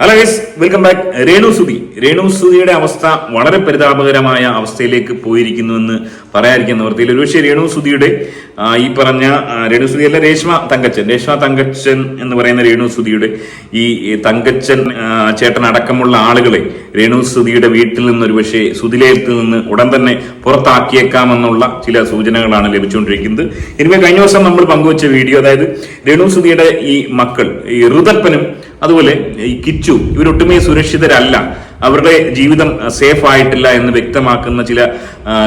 Hello guys welcome back Renu Sudhi. Renu സുധിയുടെ അവസ്ഥ വളരെ പരിതാപകരമായ അവസ്ഥയിലേക്ക് പോയിരിക്കുന്നു എന്ന് പറയാതിരിക്കാൻ നിവൃത്തിയിൽ ഒരുപക്ഷെ രേണു സുധിയുടെ ഈ പറഞ്ഞ രേണു സുധി അല്ല രേഷ്മ തങ്കച്ചൻ. രേഷ്മ തങ്കച്ചൻ എന്ന് പറയുന്ന രേണു സുധിയുടെ ഈ തങ്കച്ചൻ ചേട്ടൻ അടക്കമുള്ള ആളുകളെ രേണു സുധിയുടെ വീട്ടിൽ നിന്ന് ഒരുപക്ഷെ സുധിലയത്തിൽ നിന്ന് ഉടൻ തന്നെ പുറത്താക്കിയേക്കാമെന്നുള്ള ചില സൂചനകളാണ് ലഭിച്ചുകൊണ്ടിരിക്കുന്നത്. ഇനിമേ കഴിഞ്ഞ ദിവസം നമ്മൾ പങ്കുവച്ച വീഡിയോ അതായത് രേണു സുധിയുടെ ഈ മക്കൾ ഈ ഋതപ്പനും അതുപോലെ ഈ കിച്ചു ഇവരൊട്ടുമേ സുരക്ഷിതരല്ല. അവരുടെ ജീവിതം സേഫ് ആയിട്ടില്ല എന്ന് വ്യക്തമാക്കുന്ന ചില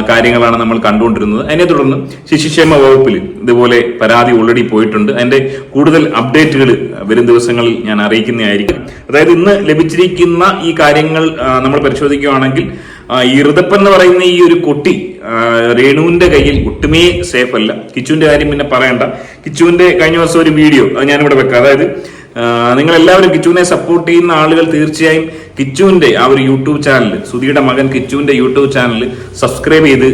കാര്യങ്ങളാണ് നമ്മൾ കണ്ടുകൊണ്ടിരുന്നത്. അതിനെ തുടർന്ന് ശിശുക്ഷേമ വകുപ്പിൽ ഇതുപോലെ പരാതി ഓൾറെഡി പോയിട്ടുണ്ട്. അതിന്റെ കൂടുതൽ അപ്ഡേറ്റുകൾ വരും ദിവസങ്ങളിൽ ഞാൻ അറിയിക്കുന്നതായിരിക്കും. അതായത് ഇന്ന് ലഭിച്ചിരിക്കുന്ന ഈ കാര്യങ്ങൾ നമ്മൾ പരിശോധിക്കുകയാണെങ്കിൽ ഈ ഋതപ്പൻ എന്ന് പറയുന്ന ഈ ഒരു കുട്ടി രേണുവിന്റെ കയ്യിൽ ഒട്ടുമേ സേഫ് അല്ല. കിച്ചുവിന്റെ കാര്യം പിന്നെ പറയണ്ട. കിച്ചുവിന്റെ കഴിഞ്ഞ ദിവസം ഒരു വീഡിയോ അത് ഞാനിവിടെ വെക്കാം. അതായത് നിങ്ങൾ എല്ലാവരും കിച്ചുവിനെ സപ്പോർട്ട് ചെയ്യുന്ന ആളുകൾ തീർച്ചയായും കിച്ചുവിന്റെ ആ ഒരു യൂട്യൂബ് ചാനൽ സുധിയുടെ മകൻ കിച്ചുവിന്റെ യൂട്യൂബ് ചാനൽ സബ്സ്ക്രൈബ് ചെയ്ത്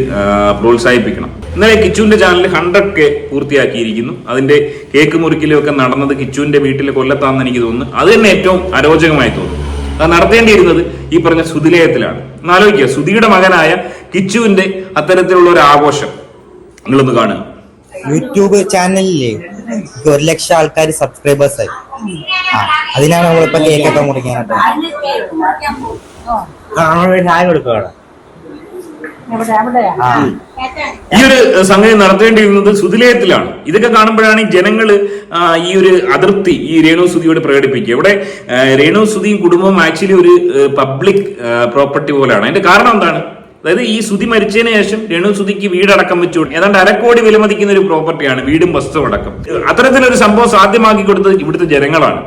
പ്രോത്സാഹിപ്പിക്കണം. ഇന്നലെ കിച്ചുവിന്റെ ചാനൽ ഹൺഡ്രഡ് കെ പൂർത്തിയാക്കിയിരിക്കുന്നു. അതിന്റെ കേക്ക് മുറിക്കലൊക്കെ നടന്നത് കിച്ചുവിന്റെ വീട്ടിൽ കൊല്ലത്താന്ന് എനിക്ക് തോന്നുന്നു. അത് തന്നെ ഏറ്റവും അരോചകമായി തോന്നുന്നു. അത് നടത്തേണ്ടിയിരുന്നത് ഈ പറഞ്ഞ സുതിലയത്തിലാണ് ഒന്ന് ആലോചിക്കുക. സുധിയുടെ മകനായ കിച്ചുവിന്റെ അത്തരത്തിലുള്ള ഒരു ആഘോഷം നിങ്ങളൊന്ന് കാണുക. യൂട്യൂബ് ചാനലിൽ ഒരു ലക്ഷം ആൾക്കാർ സബ്സ്ക്രൈബേഴ്സ് ആയി. ആ അതിനാണ് നമ്മളിപ്പോ കേക്കൊക്കെ മുറിക്കാനായിട്ട് ചായ കൊടുക്കുകയാണ് ഈ ഒരു സംഗതി നടത്തേണ്ടിയിരുന്നത് സുതിലയത്തിലാണ് ഇതൊക്കെ കാണുമ്പോഴാണ് ഈ ജനങ്ങൾ ഈ ഒരു അതിർത്തി ഈ രേണു സുതിയോട് പ്രകടിപ്പിക്കുക. ഇവിടെ രേണു സുതിയും കുടുംബവും ആക്ച്വലി ഒരു പബ്ലിക് പ്രോപ്പർട്ടി പോലെയാണ്. അതിന്റെ കാരണം എന്താണ്? അതായത് ഈ സുതി മരിച്ചതിന് ശേഷം രേണു സുതിക്ക് വീടടക്കം വെച്ചു. ഏതാണ്ട് അരക്കോടി വിലമതിക്കുന്ന ഒരു പ്രോപ്പർട്ടിയാണ് വീടും വസ്തുവും അടക്കം. അത്തരത്തിലൊരു സംഭവം സാധ്യമാക്കി കൊടുത്തത് ഇവിടുത്തെ ജനങ്ങളാണ്.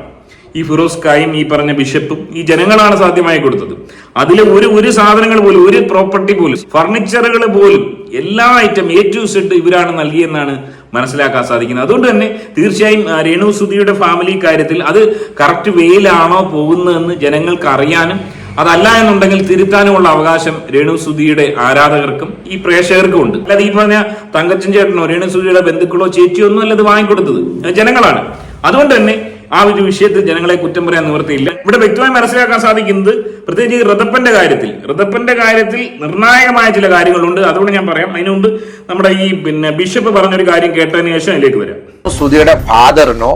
ഈ ഫിറോസ് കായും ഈ പറഞ്ഞ ബിഷപ്പും ഈ ജനങ്ങളാണ് സാധ്യമായി കൊടുത്തത്. അതിൽ ഒരു ഒരു സാധനങ്ങൾ പോലും ഒരു പ്രോപ്പർട്ടി പോലും ഫർണിച്ചറുകൾ പോലും എല്ലാ ഐറ്റം എ ടു സെഡ് ഇവരാണ് നൽകിയെന്നാണ് മനസ്സിലാക്കാൻ സാധിക്കുന്നത്. അതുകൊണ്ട് തന്നെ തീർച്ചയായും രേണു സുധിയുടെ ഫാമിലി കാര്യത്തിൽ അത് കറക്റ്റ് വേയിലാണോ പോകുന്നതെന്ന് ജനങ്ങൾക്ക് അറിയാനും അതല്ല എന്നുണ്ടെങ്കിൽ തിരുത്താനുമുള്ള അവകാശം രേണു സുധിയുടെ ആരാധകർക്കും ഈ പ്രേക്ഷകർക്കും ഉണ്ട്. അല്ലാതെ ഈ പറഞ്ഞ തങ്കച്ചൻ ചേട്ടനോ രേണു സുധിയുടെ ബന്ധുക്കളോ ചേച്ചിയോ ഒന്നും അല്ല ഇത് വാങ്ങിക്കൊടുത്തത്. ജനങ്ങളാണ്. അതുകൊണ്ട് തന്നെ ആ ഒരു വിഷയത്തിൽ ജനങ്ങളെ കുറ്റം പറയാൻ നിവൃത്തിയില്ല ഇവിടെ വ്യക്തമായി മനസ്സിലാക്കാൻ സാധിക്കുന്നത് പ്രത്യേകിച്ച് ഋതപ്പന്റെ കാര്യത്തിൽ. ഋതപ്പന്റെ കാര്യത്തിൽ നിർണായകമായ ചില കാര്യങ്ങളുണ്ട്. അതുകൊണ്ട് ഞാൻ പറയാം. അതിനുമുണ്ട് നമ്മുടെ ഈ പിന്നെ ബിഷപ്പ് പറഞ്ഞൊരു കാര്യം കേട്ടതിന് ശേഷം അതിലേക്ക് വരാം. സുധിയുടെ ഫാദറിനോ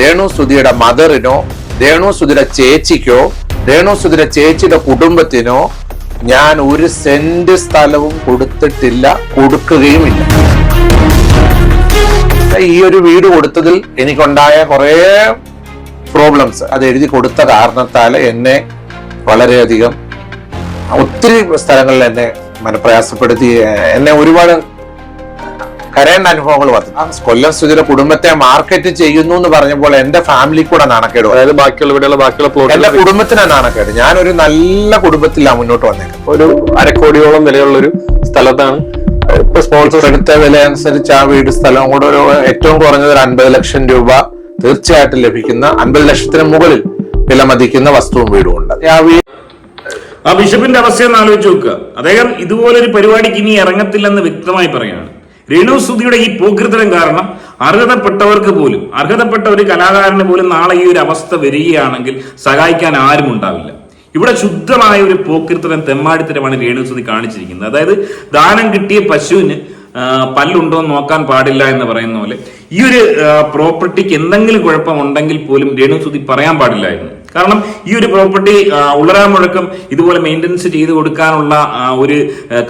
രേണു സുധിയുടെ മദറിനോ രേണു സുധിയുടെ ചേച്ചിക്കോ രേണു സുധിയുടെ ചേച്ചിയുടെ കുടുംബത്തിനോ ഞാൻ ഒരു സെന്റ് സ്ഥലവും കൊടുത്തിട്ടില്ല കൊടുക്കുകയുമില്ല. ഈ ഒരു വീട് കൊടുത്തതിൽ എനിക്കുണ്ടായ കുറെ പ്രോബ്ലംസ് അത് എഴുതി കൊടുത്ത കാരണത്താൽ എന്നെ വളരെയധികം ഒത്തിരി സ്ഥലങ്ങളിൽ എന്നെ മനപ്രയാസപ്പെടുത്തി എന്നെ ഒരുപാട് കരയേണ്ട അനുഭവങ്ങൾ വന്നു. കൊല്ലം സ്ഥിതിയുടെ കുടുംബത്തെ മാർക്കറ്റ് ചെയ്യുന്നു എന്ന് പറഞ്ഞപ്പോൾ എന്റെ ഫാമിലി കൂടെ നാണക്കേട് അതായത് ബാക്കിയുള്ള ഇവിടെയുള്ള ബാക്കിയുള്ള എന്റെ പ്ലോട്ട് കുടുംബത്തിനാണ് നാണക്കേട്. ഞാൻ ഒരു നല്ല കുടുംബത്തിലാണ് മുന്നോട്ട് വന്നേക്കുന്നത്. ഒരു അരക്കോടിയോളം വിലയുള്ള ഒരു സ്ഥലത്താണ്. ഇപ്പൊ സ്പോൺസേഴ്സ് എടുത്ത വില അനുസരിച്ച് ആ വീട് സ്ഥലം കൂടെ ഒരു ഏറ്റവും കുറഞ്ഞത് ഒരു അൻപത് ലക്ഷം രൂപ തീർച്ചയായിട്ടും ലഭിക്കുന്ന അൻപത് ലക്ഷത്തിന് മുകളിൽ വില മതിക്കുന്ന വസ്തുവും വീടും ഉണ്ട്. ആ ബിഷപ്പിന്റെ അവസ്ഥ ഒന്ന് ആലോചിച്ച് നോക്കുക. അദ്ദേഹം ഇതുപോലൊരു പരിപാടിക്ക് ഇനി ഇറങ്ങത്തില്ലെന്ന് വ്യക്തമായി പറയാണ് രേണു സുധിയുടെ ഈ പോക്കൃതരം കാരണം അർഹതപ്പെട്ടവർക്ക് പോലും അർഹതപ്പെട്ട ഒരു കലാകാരന് പോലും നാളെ ഈ ഒരു അവസ്ഥ വരികയാണെങ്കിൽ സഹായിക്കാൻ ആരും ഉണ്ടാവില്ല. ഇവിടെ ശുദ്ധമായ ഒരു പോക്കിരുത്തരം തെമ്മാടിത്തരമാണ് രേണു സുധി കാണിച്ചിരിക്കുന്നത്. അതായത് ദാനം കിട്ടിയ പശുവിന് പല്ലുണ്ടോ എന്ന് നോക്കാൻ പാടില്ല എന്ന് പറയുന്ന പോലെ ഈ ഒരു പ്രോപ്പർട്ടിക്ക് എന്തെങ്കിലും കുഴപ്പമുണ്ടെങ്കിൽ പോലും രേണു സുധി പറയാൻ പാടില്ലായിരുന്നു. കാരണം ഈ ഒരു പ്രോപ്പർട്ടി ഉള്ളരാൻ മുഴക്കം ഇതുപോലെ മെയിന്റനൻസ് ചെയ്തു കൊടുക്കാനുള്ള ഒരു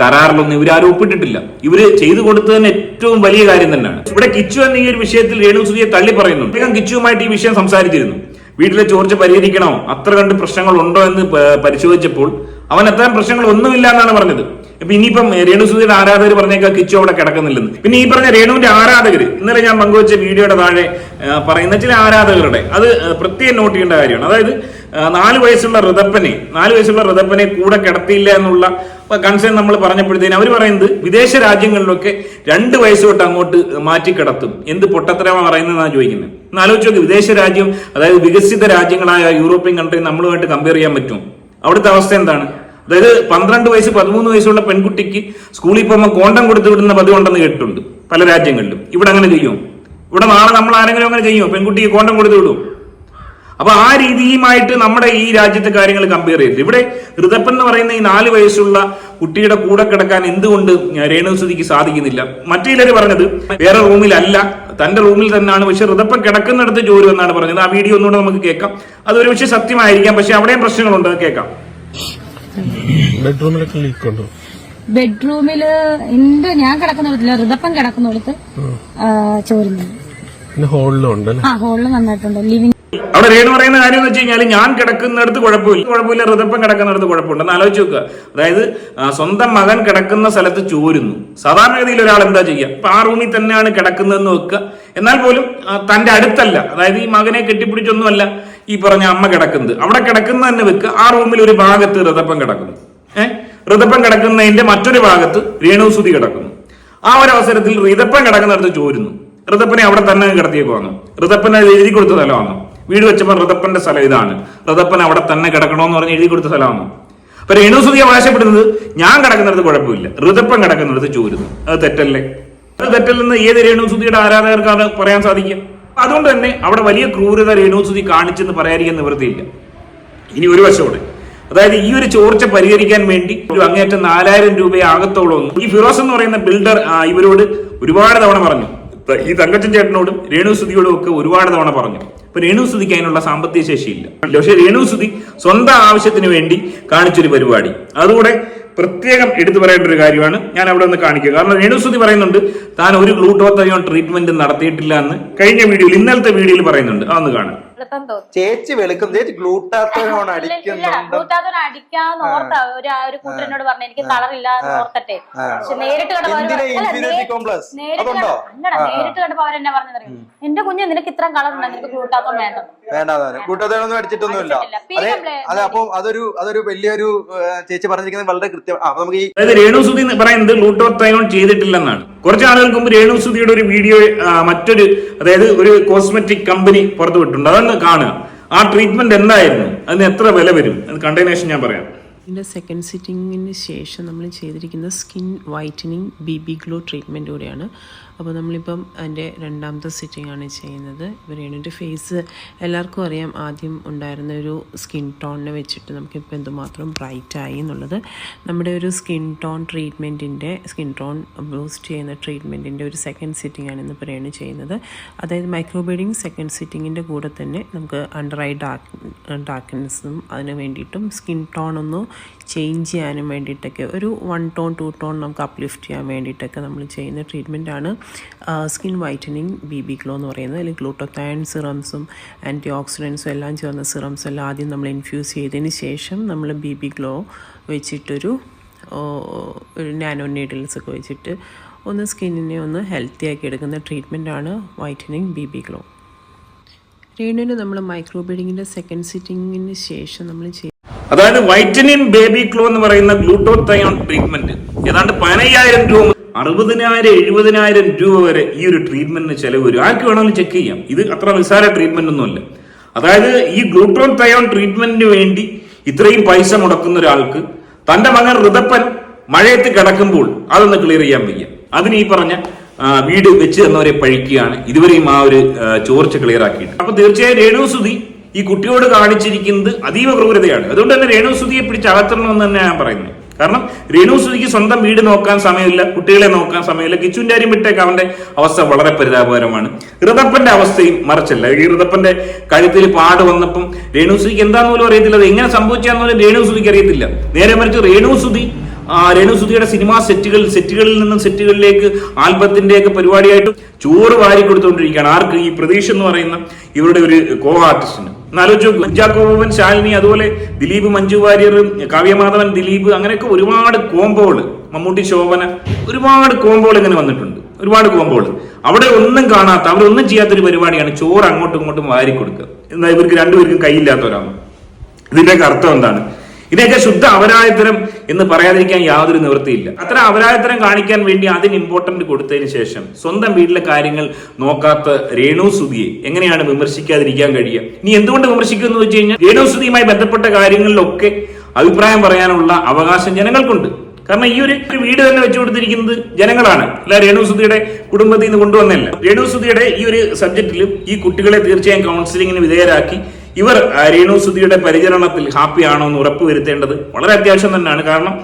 കരാറിലൊന്നും ഇവരാരും ഒപ്പിട്ടിട്ടില്ല. ഇവർ ചെയ്തു കൊടുത്തതിന് ഏറ്റവും വലിയ കാര്യം തന്നെയാണ്. ഇവിടെ കിച്ചു എന്ന ഈ ഒരു വിഷയത്തിൽ രേണു സുധിയെ തള്ളി പറയുന്നു അദ്ദേഹം കിച്ചുവുമായിട്ട് ഈ വിഷയം സംസാരിച്ചിരുന്നു. വീട്ടിലെ ചോർച്ച പരിഹരിക്കണോ? അത്ര കണ്ട് പ്രശ്നങ്ങൾ ഉണ്ടോ എന്ന് പരിശോധിച്ചപ്പോൾ അവൻ അത്തരം പ്രശ്നങ്ങൾ ഒന്നുമില്ല എന്നാണ് പറഞ്ഞത്. ഇപ്പൊ ഇനിയിപ്പം രേണു സുധിയുടെ ആരാധകർ പറഞ്ഞേക്കാ കിച്ചു അവിടെ കിടക്കുന്നില്ലെന്ന്. പിന്നെ ഈ പറഞ്ഞ രേണുവിന്റെ ആരാധകർ ഇന്നലെ ഞാൻ പങ്കുവച്ച വീഡിയോയുടെ താഴെ പറയുന്ന ചില ആരാധകരുടെ അത് പ്രത്യേകം നോട്ട് ചെയ്യേണ്ട കാര്യമാണ്. അതായത് നാല് വയസ്സുള്ള ഋതപ്പനെ നാല് വയസ്സുള്ള ഋതപ്പനെ കൂടെ കിടത്തിയില്ല എന്നുള്ള കൺസേൺ നമ്മൾ പറഞ്ഞപ്പോഴത്തേന് അവർ പറയുന്നത് വിദേശ രാജ്യങ്ങളിലൊക്കെ രണ്ട് വയസ്സ് തൊട്ട് അങ്ങോട്ട് മാറ്റി കിടത്തും. എന്ത് പൊട്ടത്തരമാണ് പറയുന്നതെന്നാണ് ചോദിക്കുന്നത്? എന്നാലോചിച്ച് വിദേശ രാജ്യം അതായത് വികസിത രാജ്യങ്ങളായ യൂറോപ്യൻ കൺട്രി നമ്മളുമായിട്ട് കമ്പയർ ചെയ്യാൻ പറ്റും അവിടുത്തെ അവസ്ഥ എന്താണ്? അതായത് പന്ത്രണ്ട് വയസ്സ് പതിമൂന്ന് വയസ്സുള്ള പെൺകുട്ടിക്ക് സ്കൂളിൽ പോകുമ്പോൾ കോണ്ടം കൊടുത്തു വിടുന്ന പതിവുണ്ടെന്ന് കേട്ടിട്ടുണ്ട് പല രാജ്യങ്ങളിലും. ഇവിടെ അങ്ങനെ ചെയ്യും? ഇവിടെ നാളെ നമ്മൾ ആരെങ്കിലും അങ്ങനെ ചെയ്യുമോ പെൺകുട്ടിക്ക് കോണ്ടം കൊടുത്തു വിടുമോ അപ്പൊ ആ രീതിയുമായിട്ട് നമ്മുടെ ഈ രാജ്യത്തെ കാര്യങ്ങൾ കമ്പയർ ചെയ്തിട്ട് ഇവിടെ ഋതപ്പൻ എന്ന് പറയുന്ന ഈ നാല് വയസ്സുള്ള കുട്ടിയുടെ കൂടെ കിടക്കാൻ എന്തുകൊണ്ട് രേണുസുതിക്ക് സാധിക്കുന്നില്ല? മറ്റു ചിലർ പറഞ്ഞത് വേറെ റൂമിലല്ല തന്റെ റൂമിൽ തന്നെയാണ്. പക്ഷെ ഋതപ്പൻ കിടക്കുന്നിടത്ത് ജോലി എന്നാണ് പറഞ്ഞത്. ആ വീഡിയോ ഒന്നുകൂടെ നമുക്ക് കേൾക്കാം. അത് ഒരു പക്ഷേ സത്യമായിരിക്കാം. പക്ഷെ അവിടെയും പ്രശ്നങ്ങളുണ്ട്. കേൾക്കാം. ബെഡ്റൂമിലൊക്കെ ലീക്ക് ഉണ്ടോ? ബെഡ്റൂമിൽ എന്റെ ഞാൻ കിടക്കുന്നിടത്തില്ല ഋതപ്പൻ കിടക്കുന്നിടത്ത് ആ, ചോരുന്നു പിന്നെ ഹോളിലും ഉണ്ട് അല്ലേ ആ ഹോളിൽ നന്നായിട്ടുണ്ട്. ലിവിംഗ് അവിടെ രേണു പറയുന്ന കാര്യം എന്ന് വെച്ച് കഴിഞ്ഞാൽ ഞാൻ കിടക്കുന്നിടത്ത് കുഴപ്പമില്ല. കുഴപ്പമില്ല ഹൃദപ്പം കിടക്കുന്നിടത്ത് കുഴപ്പമുണ്ട്. എന്ന് ആലോചിച്ച് നോക്കുക. അതായത് സ്വന്തം മകൻ കിടക്കുന്ന സ്ഥലത്ത് ചോരുന്നു. സാധാരണഗതിയിൽ ഒരാൾ എന്താ ചെയ്യുക? ഇപ്പൊ ആ റൂമിൽ തന്നെയാണ് കിടക്കുന്നതെന്ന് വെക്കുക. എന്നാൽ പോലും തന്റെ അടുത്തല്ല. അതായത് ഈ മകനെ കെട്ടിപ്പിടിച്ചൊന്നുമല്ല ഈ പറഞ്ഞ അമ്മ കിടക്കുന്നത്. അവിടെ കിടക്കുന്ന തന്നെ വെക്കുക. ആ റൂമിൽ ഒരു ഭാഗത്ത് ഹൃദപ്പം കിടക്കുന്നു. ഏഹ് ഹൃദപ്പം കിടക്കുന്നതിന്റെ മറ്റൊരു ഭാഗത്ത് രേണുസുതി കിടക്കുന്നു. ആ ഒരു അവസരത്തിൽ ഹൃദപ്പം കിടക്കുന്നിടത്ത് ചോരുന്നു. ഋതപ്പനെ അവിടെ തന്നെ കിടത്തിയേക്കുവാണ് ഋതപ്പനെ എഴുതി കൊടുത്ത സ്ഥലമാണ് വീട് വെച്ചപ്പോൾ ഋതപ്പന്റെ സ്ഥലം ഇതാണ്. ഋതപ്പൻ അവിടെ തന്നെ കിടക്കണമെന്ന് പറഞ്ഞ് എഴുതി കൊടുത്ത സ്ഥലമാണ്? അപ്പൊ രേണുസുതി അവകാശപ്പെടുന്നത് ഞാൻ കിടക്കുന്നിടത്ത് കുഴപ്പമില്ല. ഋതപ്പൻ കിടക്കുന്നിടത്ത് ചോരുന്നു. അത് തെറ്റല്ലേ? അത് തെറ്റല്ലെന്ന് ഏത് രേണുസുതിയുടെ ആരാധകർക്കാണ് പറയാൻ സാധിക്കും അതുകൊണ്ട് തന്നെ അവിടെ വലിയ ക്രൂരത രേണുസുതി കാണിച്ചെന്ന് പറയാതിരിക്കാൻ നിവൃത്തിയില്ല. ഇനി ഒരു വശമുണ്ട്. അതായത് ഈ ഒരു ചോർച്ച പരിഹരിക്കാൻ വേണ്ടി ഒരു അങ്ങേറ്റം നാലായിരം രൂപയെ ആകത്തോളം ഈ ഫിറോസ് എന്ന് പറയുന്ന ബിൽഡർ ഇവരോട് ഒരുപാട് തവണ പറഞ്ഞു. ഈ തങ്കച്ചൻ ചേട്ടനോടും രേണുസുതിയോടും ഒക്കെ ഒരുപാട് തവണ പറഞ്ഞു. അപ്പൊ രേണുസുതിക്ക് അതിനുള്ള സാമ്പത്തിക ശേഷിയില്ല. പക്ഷെ രേണുസുതി സ്വന്തം ആവശ്യത്തിന് വേണ്ടി കാണിച്ചൊരു പരിപാടി. അതുകൂടെ പ്രത്യേകം എടുത്തു പറയേണ്ട ഒരു കാര്യമാണ് ഞാൻ അവിടെ ഒന്ന് കാണിക്കുക. കാരണം രേണുസുതി പറയുന്നുണ്ട് താൻ ഒരു ഗ്ലൂട്ടോത്തയോൺ ട്രീറ്റ്മെന്റ് നടത്തിയിട്ടില്ല എന്ന് കഴിഞ്ഞ വീഡിയോയിൽ ഇന്നലത്തെ വീഡിയോയിൽ പറയുന്നുണ്ട്. അതൊന്ന് കാണാം. ചേച്ചി വെളുക്കും. ചേച്ചി ഗ്ലൂട്ടാത്തോൺ ഗ്ലൂട്ടാത്തോൺ അടിക്കാന്ന് ഓർത്ത. ഒരു ഒരു കൂട്ടരനോട് പറഞ്ഞു എനിക്ക് കളറില്ല എന്ന് ഓർത്തട്ടെ. പക്ഷെ നേരിട്ട് കണ്ടപ്പോ നേരിട്ട് നേരിട്ട് കണ്ടപ്പോ അവരെന്നെ പറഞ്ഞതറിയും? എന്റെ കുഞ്ഞ് നിനക്ക് ഇത്രയും കളർ ഉണ്ടോ നിനക്ക് ഗ്ലൂട്ടാത്തോൺ വേണ്ട. അടിച്ചിട്ടൊന്നുമില്ല. അതെ അപ്പൊ അതൊരു അതൊരു വലിയൊരു ചേച്ചി പറഞ്ഞിരിക്കുന്നത് വളരെ കൃത്യം ആ അപ്പൊ നമുക്ക് ഈ രേണുസുതി എന്ന് പറയുന്നത് ഗ്ലൂട്ടോത്തയോൺ ചെയ്തിട്ടില്ലെന്നാണ്. കുറച്ച് ആളുകൾക്ക് മുമ്പ് രേണുസുതിയുടെ ഒരു വീഡിയോ മറ്റൊരു അതായത് ഒരു കോസ്മെറ്റിക് കമ്പനി പുറത്തുവിട്ടുണ്ട്. അതൊന്ന് കാണുക. ആ ട്രീറ്റ്മെന്റ് എന്തായിരുന്നു? അതിന് എത്ര വില വരും? അത് ശേഷം ഞാൻ പറയാം. ഇതിന്റെ സെക്കൻഡ് സിറ്റിങ്ങിന് ശേഷം നമ്മൾ ചെയ്തിരിക്കുന്ന skin whitening B B glow treatment കൂടിയാണ്. അപ്പോൾ നമ്മളിപ്പം അതിന്റെ രണ്ടാമത്തെ സിറ്റിംഗ് ആണ് ചെയ്യുന്നത്. ഇവരെയാണ് എന്റെ ഫേസ് എല്ലാവർക്കും അറിയാം ആദ്യം ഉണ്ടായിരുന്ന ഒരു സ്കിൻ ടോണിനെ വെച്ചിട്ട് നമുക്കിപ്പോൾ എന്തുമാത്രം ബ്രൈറ്റ് ആയി എന്നുള്ളത്. നമ്മുടെ ഒരു സ്കിൻ ടോൺ ട്രീറ്റ്മെന്റിന്റെ സ്കിൻ ടോൺ ബൂസ്റ്റ് ചെയ്യുന്ന ട്രീറ്റ്മെന്റിന്റെ ഒരു സെക്കൻഡ് സിറ്റിംഗ് ആണ് ഇന്ന് ചെയ്യുന്നത്. അതായത് മൈക്രോബീഡിങ് സെക്കൻഡ് സിറ്റിങ്ങിന്റെ കൂടെ തന്നെ നമുക്ക് അണ്ടർ ഐ ഡാർക്ക് ഡാർക്ക്നെസ്സും അതിന് വേണ്ടിയിട്ടും സ്കിൻ ടോൺ ഒന്ന് ചേഞ്ച് ചെയ്യാനും വേണ്ടിയിട്ടൊക്കെ ഒരു വൺ ടോൺ ടു ടോൺ നമുക്ക് അപ്ലിഫ്റ്റ് ചെയ്യാൻ വേണ്ടിയിട്ടൊക്കെ നമ്മൾ ചെയ്യുന്ന ട്രീറ്റ്മെന്റാണ് skin whitening B B glow എന്ന് പറയുന്നത്. അതിൽ ഗ്ലൂട്ടോത്തയൻ സിറംസും ആന്റി ഓക്സിഡൻസും എല്ലാം ചേർന്ന സിറംസ് എല്ലാം ആദ്യം നമ്മൾ ഇൻഫ്യൂസ് ചെയ്തതിന് ശേഷം നമ്മൾ ബി ബി ഗ്ലോ വെച്ചിട്ടൊരു ഒരു നാനോ നീഡിൽസ് ഒക്കെ വെച്ചിട്ട് ഒന്ന് സ്കിന്നിനെ ഒന്ന് ഹെൽത്തി ആക്കി എടുക്കുന്ന ട്രീറ്റ്മെന്റാണ് വൈറ്റനിങ് ബി ബി ഗ്ലോ രേണുവിന് നമ്മൾ മൈക്രോബീഡിങ്ങിന്റെ സെക്കൻഡ് സിറ്റിങ്ങിന് ശേഷം നമ്മൾ അതായത് വൈറ്റനിൻ ബേബി ക്ലോ എന്ന് പറയുന്ന ഗ്ലൂട്ടോത്തയോൺ ട്രീറ്റ്മെന്റ് ഏതാണ്ട് പതിനയ്യായിരം രൂപ അറുപതിനായിരം എഴുപതിനായിരം രൂപ വരെ ഈ ഒരു ട്രീറ്റ്മെന്റിന് ചെലവ് വരും. ആർക്ക് വേണമെങ്കിലും ചെക്ക് ചെയ്യാം. ഇത് അത്ര നിസ്സാര ട്രീറ്റ്മെന്റ് ഒന്നുമല്ല. അതായത് ഈ ഗ്ലൂട്ടോൺ തയോൺ ട്രീറ്റ്മെന്റിന് വേണ്ടി ഇത്രയും പൈസ മുടക്കുന്ന ഒരാൾക്ക് തന്റെ മകൻ ഋതപ്പൻ മഴയത്ത് കിടക്കുമ്പോൾ അതൊന്ന് ക്ലിയർ ചെയ്യാൻ വയ്യ. അതിന് ഈ പറഞ്ഞ വീട് വെച്ച് തന്നവരെ പഴിക്കുകയാണ്. ഇതുവരെയും ആ ഒരു ചോർച്ച ക്ലിയർ ആക്കിയിട്ട് അപ്പൊ തീർച്ചയായും രേണുസുതി ഈ കുട്ടിയോട് കാണിച്ചിരിക്കുന്നത് അതീവ ക്രൂരതയാണ്. അതുകൊണ്ട് തന്നെ രേണുസുതിയെ പിടിച്ച് അകത്തണമെന്ന് തന്നെ ഞാൻ പറയുന്നത്. കാരണം രേണുസുതിക്ക് സ്വന്തം വീട് നോക്കാൻ സമയമില്ല കുട്ടികളെ നോക്കാൻ സമയമില്ല. കിച്ചുവിന്റെ കാര്യം വിട്ടേക്ക് അവന്റെ അവസ്ഥ വളരെ പരിതാപകരമാണ്. ഋതപ്പന്റെ അവസ്ഥയും മറച്ചല്ല. ഈ ഋതപ്പന്റെ കഴുത്തിൽ പാട് വന്നപ്പം രേണുസുതിക്ക് എന്താന്ന് പോലും അറിയത്തില്ല. അത് എങ്ങനെ സംഭവിച്ചാന്ന് പോലും രേണുസുതിക്ക് അറിയത്തില്ല. നേരെ മറിച്ച് രേണുസുതി രേണുസുതിയുടെ സിനിമാ സെറ്റുകൾ സെറ്റുകളിൽ നിന്നും സെറ്റുകളിലേക്ക് ആൽബത്തിന്റെ ഒക്കെ പരിപാടിയായിട്ട് ചോറ് വാരി കൊടുത്തുകൊണ്ടിരിക്കുകയാണ് ആർക്ക് ഈ പ്രതീക്ഷ എന്ന് പറയുന്ന ഇവരുടെ ഒരു കോ ആർട്ടിസ്റ്റിന് എന്നാലോചിച്ചു കുഞ്ചാക്കോബൻ ശാലിനി അതുപോലെ ദിലീപ് മഞ്ജു വാര്യർ കാവ്യമാധവൻ ദിലീപ് അങ്ങനെയൊക്കെ ഒരുപാട് കോംബോകൾ മമ്മൂട്ടി ശോഭന ഒരുപാട് കോംബോകൾ ഇങ്ങനെ വന്നിട്ടുണ്ട്. ഒരുപാട് കോംബോകൾ അവിടെ ഒന്നും കാണാത്ത അവരൊന്നും ചെയ്യാത്തൊരു പരിപാടിയാണ് ചോറ് അങ്ങോട്ടും ഇങ്ങോട്ടും വാരി കൊടുക്കുക എന്നാൽ ഇവർക്ക് രണ്ടുപേർക്കും കൈയില്ലാത്തവരാണ് ഇതിന്റെയൊക്കെ അർത്ഥം എന്താണ്? ഇതിനൊക്കെ ശുദ്ധ അവരായത്തരം എന്ന് പറയാതിരിക്കാൻ യാതൊരു നിവൃത്തിയില്ല. അത്ര അവരായത്തരം കാണിക്കാൻ വേണ്ടി അതിന് ഇമ്പോർട്ടന്റ് കൊടുത്തതിന് ശേഷം സ്വന്തം വീട്ടിലെ കാര്യങ്ങൾ നോക്കാത്ത രേണു സുധിയെ എങ്ങനെയാണ് വിമർശിക്കാതിരിക്കാൻ കഴിയുക? നീ എന്തുകൊണ്ട് വിമർശിക്കുക എന്ന് വെച്ച് കഴിഞ്ഞാൽ രേണു സുധിയുമായി ബന്ധപ്പെട്ട കാര്യങ്ങളിലൊക്കെ അഭിപ്രായം പറയാനുള്ള അവകാശം ജനങ്ങൾക്കുണ്ട്. കാരണം ഈ ഒരു വീട് തന്നെ വെച്ചു കൊടുത്തിരിക്കുന്നത് ജനങ്ങളാണ്. അല്ല രേണുസുതിയുടെ കുടുംബത്തിൽ നിന്ന് കൊണ്ടുവന്നല്ല രേണുസുതിയുടെ ഈ ഒരു സബ്ജക്റ്റിൽ ഈ കുട്ടികളെ തീർച്ചയായും കൗൺസിലിങ്ങിന് വിധേയരാക്കി ഇവർ രേണു സുധിയുടെ പരിചരണത്തിൽ ഹാപ്പിയാണോ എന്ന് ഉറപ്പുവരുത്തേണ്ടത് വളരെ അത്യാവശ്യം തന്നെയാണ്. കാരണം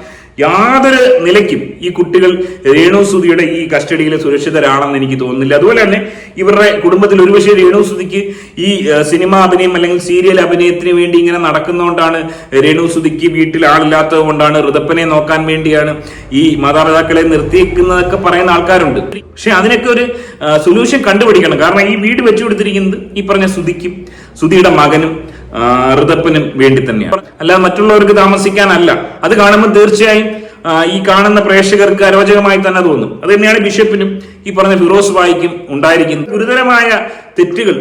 യാതൊരു നിലയ്ക്കും ഈ കുട്ടികൾ രേണുസുതിയുടെ ഈ കസ്റ്റഡിയിൽ സുരക്ഷിതരാണെന്ന് എനിക്ക് തോന്നുന്നില്ല. അതുപോലെ തന്നെ ഇവരുടെ കുടുംബത്തിൽ ഒരുപക്ഷെ രേണുസുതിക്ക് ഈ സിനിമാ അഭിനയം അല്ലെങ്കിൽ സീരിയൽ അഭിനയത്തിന് വേണ്ടി ഇങ്ങനെ നടക്കുന്നതുകൊണ്ടാണ് രേണുസുതിക്ക് വീട്ടിൽ ആളില്ലാത്തത് കൊണ്ടാണ് ഋതപ്പനെ നോക്കാൻ വേണ്ടിയാണ് ഈ മാതാപിതാക്കളെ നിർത്തിയേക്കുന്നതൊക്കെ പറയുന്ന ആൾക്കാരുണ്ട്. പക്ഷെ അതിനൊക്കെ ഒരു സൊല്യൂഷൻ കണ്ടുപിടിക്കണം. കാരണം ഈ വീട് വെച്ചു കൊടുത്തിരിക്കുന്നത് ഈ പറഞ്ഞ സുതിക്കും സുതിയുടെ മകനും ഋതപ്പനും വേണ്ടി തന്നെയാണ്. അല്ല മറ്റുള്ളവർക്ക് താമസിക്കാനല്ല. അത് കാണുമ്പോൾ തീർച്ചയായും ഈ കാണുന്ന പ്രേക്ഷകർക്ക് അരോചകമായി തന്നെ തോന്നും. അത് തന്നെയാണ് ബിഷപ്പിനും ഈ പറഞ്ഞ ഫിറോസ് വായിക്കും ഉണ്ടായിരിക്കുന്നത്. ഗുരുതരമായ തെറ്റുകൾ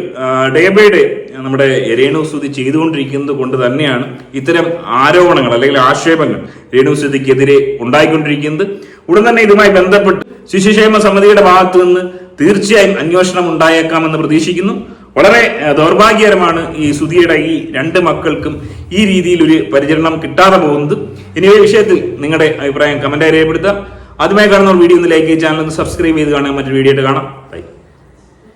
ഡേ ബൈ ഡേ നമ്മുടെ രേണു സുധി ചെയ്തുകൊണ്ടിരിക്കുന്നത് കൊണ്ട് തന്നെയാണ് ഇത്തരം ആരോപണങ്ങൾ അല്ലെങ്കിൽ ആക്ഷേപങ്ങൾ രേണു സുധിക്കെതിരെ ഉണ്ടായിക്കൊണ്ടിരിക്കുന്നത്. ഉടൻ തന്നെ ഇതുമായി ബന്ധപ്പെട്ട് ശിശുക്ഷേമ സമിതിയുടെ ഭാഗത്തു നിന്ന് തീർച്ചയായും അന്വേഷണം ഉണ്ടായേക്കാമെന്ന് പ്രതീക്ഷിക്കുന്നു. വളരെ ദൗർഭാഗ്യകരമാണ് ഈ സുധിയുടെ ഈ രണ്ട് മക്കൾക്കും ഈ രീതിയിൽ ഒരു പരിചരണം കിട്ടാതെ പോകുന്നത്. ഇനി ഈ വിഷയത്തിൽ നിങ്ങളുടെ അഭിപ്രായം കമന്റായി രേഖപ്പെടുത്താം അതുമായി കാണുന്ന വീഡിയോ ഒന്ന് ലൈക്ക് ചെയ്ത് ചാനൽ ഒന്ന് സബ്സ്ക്രൈബ് ചെയ്ത് കാണാൻ മറ്റൊരു വീഡിയോ ആയിട്ട് കാണാം. ബൈ